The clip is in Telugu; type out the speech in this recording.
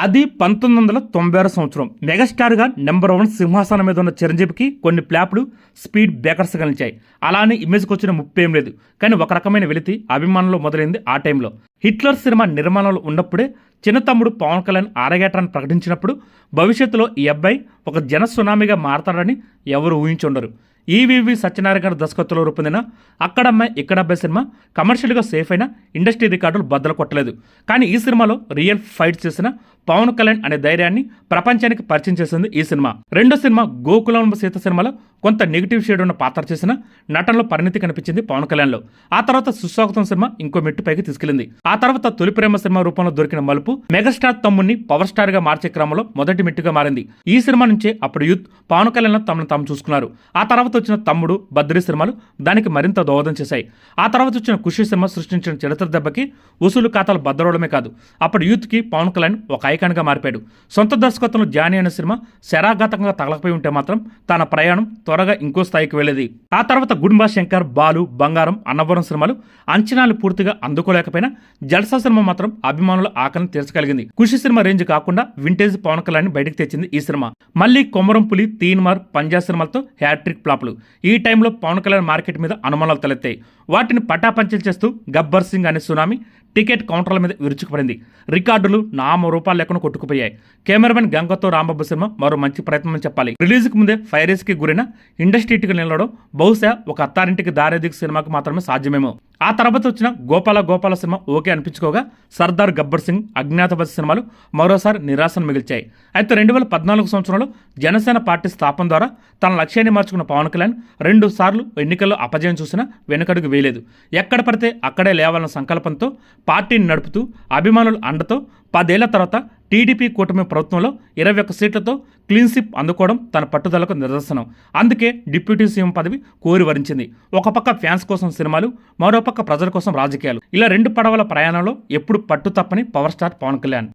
అది పంతొమ్మిది వందల తొంభై ఆరు సంవత్సరం. మెగాస్టార్గా నెంబర్ వన్ సింహాసనం మీద ఉన్న చిరంజీవికి కొన్ని ప్లాప్లు స్పీడ్ బ్రేకర్స్ కలిచాయి. అలానే ఇమేజ్కి వచ్చిన ముప్పేం ఏం లేదు. కానీ ఒక రకమైన వెలితి అభిమానంలో మొదలైంది ఆ టైంలో. హిట్లర్ సినిమా నిర్మాణంలో ఉన్నప్పుడే చిన్న తమ్ముడు పవన్ కళ్యాణ్ ఆరగేటాన్ని ప్రకటించినప్పుడు భవిష్యత్తులో ఈ అబ్బాయి ఒక జన సునామీగా మారతాడని ఎవరు ఊహించుండరు. ఈవీవి సత్యనారాయణ గారి దర్శకత్వంలో రూపొందిన అక్కడమ్మాయి ఇక్కడ అబ్బాయి సినిమా కమర్షియల్గా సేఫ్ అయిన ఇండస్ట్రీ రికార్డులు బద్దలు కొట్టలేదు. కానీ ఈ సినిమాలో రియల్ ఫైట్ చేసిన పవన్ కళ్యాణ్ అనే ధైర్యాన్ని ప్రపంచానికి పరిచయం చేసింది ఈ సినిమా. రెండో సినిమా గోకులం సీత సినిమాలో కొంత నెగిటివ్ షేడ్ ఉన్న పాత్ర చేసిన నటనలో పరిణితి కనిపించింది పవన్ కళ్యాణ్లో. ఆ తర్వాత సుస్వాగతం సినిమా ఇంకో మెట్టు పైకి తీసుకెళ్ళింది ఆ తర్వాత తొలి ప్రేమ సినిమా రూపంలో దొరికిన మలుపు మెగాస్టార్ తమ్ముడిని పవర్ స్టార్గా మార్చే క్రమంలో మొదటి మెట్టుగా మారింది. ఈ సినిమా నుంచే అప్పుడు యూత్ పవన్ కళ్యాణ్ తమను తాము చూసుకున్నారు. ఆ తర్వాత వచ్చిన తమ్ముడు బద్రీ సినిమాలు దానికి మరింత దోహదం చేశాయి. ఆ తర్వాత వచ్చిన ఖుషి సినిమా సృష్టించిన చరిత్ర దెబ్బకి వసూలు ఖాతాలు భద్రవడమే కాదు. అప్పుడు యూత్కి పవన్ కళ్యాణ్ ఒక ఐకాన్గా మారిపోయాడు సొంత దర్శకత్వంలో జానీ అనే సినిమా శరాఘాతకంగా తగలకపోయి ఉంటే మాత్రం తన ప్రయాణం త్వరగా ఇంకో స్థాయికి వెళ్ళేది. ఆ తర్వాత గుడుంబా శంకర్ బాలు బంగారం అన్నవరం సినిమాలు అంచనాలు పూర్తిగా అందుకోలేకపోయినా జల్సా సినిమా మాత్రం అభిమానుల ఆకలిని తీర్చగలిగింది. ఖుషి సినిమా రేంజ్ కాకుండా వింటేజ్ పవన్ కళ్యాణ్ బయటకు తెచ్చింది ఈ సినిమా. మళ్ళీ కొమరం పులి తీన్మార్ పంజాబ్ సినిమాలతో హ్యాట్రిక్ ఫ్లాప్లు. ఈ టైంలో పవన్ కళ్యాణ్ మార్కెట్ మీద అనుమానాలు తలెత్తాయి. వాటిని పటాపంచలు చేస్తూ గబ్బర్ సింగ్ అనే సునామీ టికెట్ కౌంటర్ల మీద విరుచుకుపడింది. రికార్డులు నామ రూపాయలు లేకుండా కొట్టుకుపోయాయి. కెమెరామెన్ గంగతో రాంబాబు సినిమా మరో మంచి ప్రయత్నం చెప్పాలి. రిలీజ్కి ముందే ఫైరేస్కి గురైన ఇండస్ట్రీటికి నిలవడం బహుశా ఒక అత్తారింటికి దారేదికి సినిమాకి మాత్రమే సాధ్యమేమో. ఆ తర్వాత వచ్చిన గోపాల గోపాల సినిమా ఓకే అనిపించుకోగా సర్దార్ గబ్బర్ సింగ్ అజ్ఞాతపతి సినిమాలు మరోసారి నిరాశను మిగిల్చాయి. అయితే రెండు వేల పద్నాలుగు సంవత్సరంలో జనసేన పార్టీ స్థాపన ద్వారా తన లక్ష్యాన్ని మార్చుకున్న పవన్ కళ్యాణ్ రెండు సార్లు ఎన్నికల్లో అపజయం చూసినా వెనుకడుగు వేయలేదు. ఎక్కడ పడితే అక్కడే లేవాలన్న సంకల్పంతో పార్టీని నడుపుతూ అభిమానుల అండతో పదేళ్ళ తర్వాత టీడీపీ కూటమి ప్రభుత్వంలో ఇరవై ఒక్క సీట్లతో క్లీన్ స్విప్ అందుకోవడం తన పట్టుదలకు నిదర్శనం. అందుకే డిప్యూటీ సీఎం పదవి కోరి వరించింది. ఒక పక్క ఫ్యాన్స్ కోసం సినిమాలు మరోపక్క ప్రజల కోసం రాజకీయాలు. ఇలా రెండు పడవల ప్రయాణంలో ఎప్పుడు పట్టు తప్పని పవర్ స్టార్ పవన్ కళ్యాణ్.